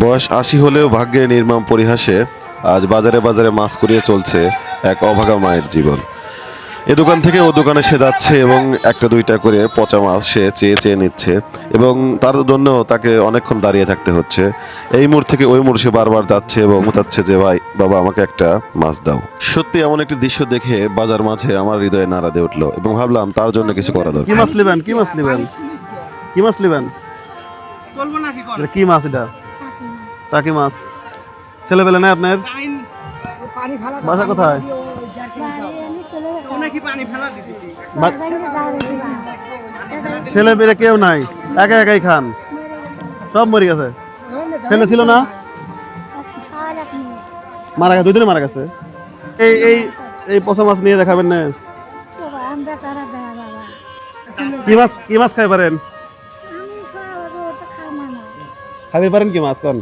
বয়স আশি হলেও ভাগ্যে নির্মম পরিহাসে আজ বাজারে বাজারে মাছ করিয়ে চলছে এক অভাগা মায়ের জীবন। এ দোকান থেকে ও দোকানে সে যাচ্ছে এবং একটা দুইটা করে পচা মাছ সে চেয়ে চেয়ে নিচ্ছে এবং তার জন্য তাকে অনেকক্ষণ দাঁড়িয়ে থাকতে হচ্ছে। এই মোড় থেকে ওই মোড় সে বারবার যাচ্ছে এবং চাচ্ছে যে ভাই বাবা আমাকে একটা মাছ দাও। সত্যি এমন একটি দৃশ্য দেখে বাজার মাঝে আমার হৃদয়ে নাড়া দিয়ে উঠল এবং ভাবলাম তার জন্য কিছু করা দরকার। কি মাছ নেবেন? কি মাছ নেবেন? কি মাছ নেবেন? এটা কি মাছ এটা? টাকি মাছ। ছেলেবেলে না আপনার? বাসা কোথায়? ছেলে বেড়ে কেউ নাই। একা একাই খান। সব মরে গেছে। ছেলে ছিল না? মারা গেছে। দুই দিনে মারা গেছে। এই এই এই পচা মাছ নিয়ে দেখাবেন না। কি মাছ কি মাছ খাই পারেন? আমি খাওয়াবো ওটা খামা না খাইতে পারেন কি মাছ? কোন?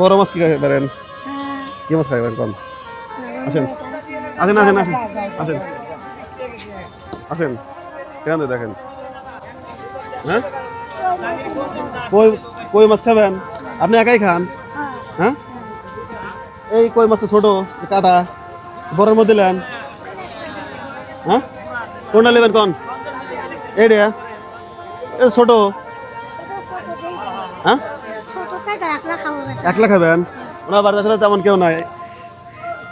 বড় মাছ কি খাই পারেন কি মাছ খাই পারেন কোন আসেন আসেন আসেন। আসেন। আসেন। আসেন কেন দেখেন। হ্যাঁ? কই কই মাছ খাবেন? আপনি একাই খান? হ্যাঁ? এই কই মাছ ছোট, কাটা, বড়ের মধ্যে নেন। হ্যাঁ? কোনটা নেবেন কোন? রে এই ছোট। হ্যাঁ? একলা খাবেন ওনার বাড়িতে আসলে তেমন কেউ নাই।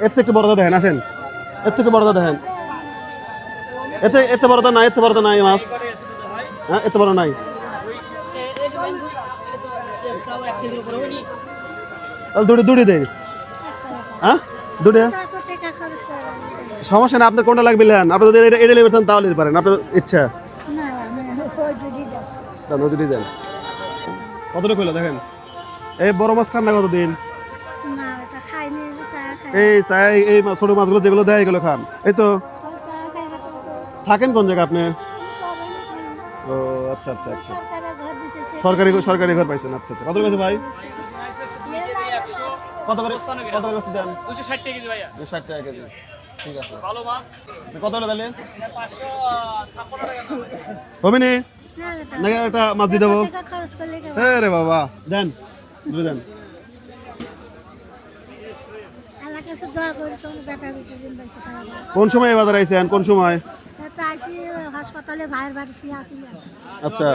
এর থেকে বড়দা দেখেন আসেন। এর থেকে বড়দা দেখেন। এতে এতে বড়দা নাই এতে বড়দা নাই মাছ। হ্যাঁ এতে বড় নাই। দুটি দুটি দেই হ্যাঁ? দুটি? সমস্যা না আপনার কোনটা লাগবে লেন আপনি যদি এটা এটা নেবেন তাহলে নিতে পারেন। আপনার ইচ্ছা। না দেন। দুটি দেন। কতটুকু হলো দেখেন? এই বড় মাছ খান না কতদিন? না ওটা খাইনি চা খাই এই চাই এই মাছ- ছোট মাছগুলো যেগুলো দেয় এগুলো খান। এই তো। থাকেন কোন জায়গায় আপনি? ও আচ্ছা আচ্ছা আচ্ছা। সরকারি সরকারি ঘর পাইছেন আচ্ছা আচ্ছা। কত গেছে ভাই? কত করে? কত করে দেন? দুশো ষাট টাকা কেজি। ভাইয়া ষাট টাকা কেজি ঠিক আছে। ভালো মাছ। কত হলো তাহলে? পাঁচশো ছাপ্পান্ন টাকা দাম। আছে। হবে নি না। একটা মাছ দিয়ে দেবো? হ্যাঁ রে বাবা। দেন। হয়। কোন সময় বাজার আইছেন? কোন সময়? হাসপাতালে ভাইয়ের বাড়ি আচ্ছা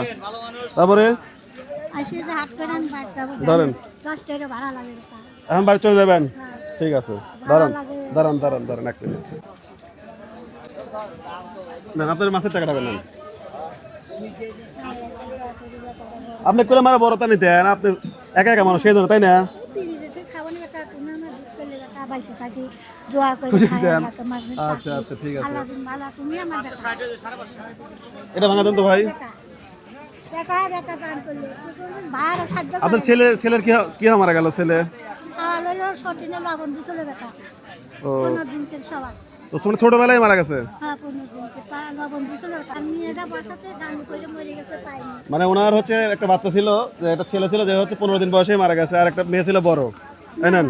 তারপরে? ধরেন। টাকা এখন বাড়ি চলে যাবেন? হ্যাঁ। ঠিক আছে। দাঁড়ান দাঁড়ান দাঁড়ান দাঁড়ান এক মিনিট। আপনার মাছের টাকাটা নেন আপনি কোলে মারা বড়টা নিতেন আপনি একা একা মানুষ সেই জন্য তাই না? আচ্ছা আচ্ছা ঠিক আছে। এটা ভাঙা দেন তো ভাই। আপনার ছেলে ছেলের কি কি মারা গেল ছেলে? ও। পনেরো দিনকে সবাই তো ছোট ছোটবেলায় মারা গেছে হ্যাঁ মানে ওনার হচ্ছে একটা বাচ্চা ছিল যে একটা ছেলে ছিল যে হচ্ছে পনেরো দিন বয়সে মারা গেছে আর একটা মেয়ে ছিল বড়। তাই না?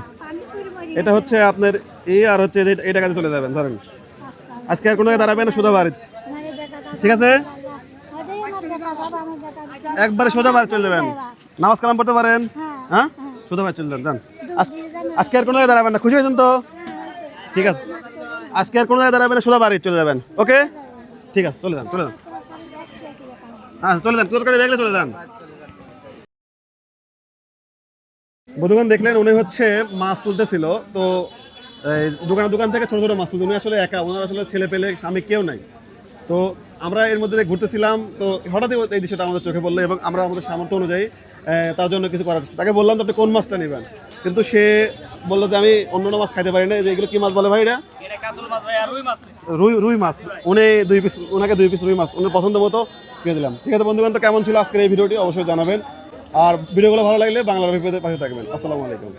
এটা হচ্ছে আপনার এই আর হচ্ছে এই- টাকাতে চলে যাবেন ধরেন। আজকে আর কোনো দাঁড়াবেন না সোজা বাড়ি। ঠিক আছে? একবারে সোজা বাড়ি চলে যাবেন। নামাজ কালাম পড়তে পারেন। হ্যাঁ হ্যাঁ? সোজা বাড়ি চলে যান যান। আজ- আজকে আর কোনো দাঁড়াবেন না খুশি হয়েছেন তো। ঠিক আছে। আজকে আর কোনো জায়গায় দাঁড়াবেন সোজা বাড়ি চলে যাবেন। ওকে? ঠিক আছে, চলে যান চলে যান। হ্যাঁ চলে যান তরকারি ব্যাগলে চলে যান। বধুগণ দেখলেন উনি হচ্ছে মাছ তুলতেছিল। তো এই দোকানের দোকান থেকে ছোট ছোট মাছ তুলতে উনি আসলে একা, ওনার আসলে ছেলে পেলে স্বামী কেউ নাই। তো আমরা এর মধ্যে ঘুরতেছিলাম। তো হঠাৎই এই দৃশ্যটা আমাদের চোখে পড়ল এবং আমরা আমাদের সামর্থ্য অনুযায়ী তার জন্য কিছু করার তাকে বললাম, তো আপনি কোন মাছটা নেবেন? কিন্তু সে বলল যে আমি অন্য মাছ খাইতে পারি না যে এগুলো কি মাছ বলে ভাই এটা? রুই রুই মাছ। উনি দুই পিস ওনাকে দুই পিস রুই মাছ উনি পছন্দ মতো পেয়ে দিলাম। ঠিক আছে বন্ধুগণ তো কেমন ছিল আজকের এই ভিডিওটি অবশ্যই জানাবেন। আর ভিডিওগুলো ভালো লাগলে বাংলার অভিজ্ঞতার পাশে থাকবেন। আসসালামু আলাইকুম।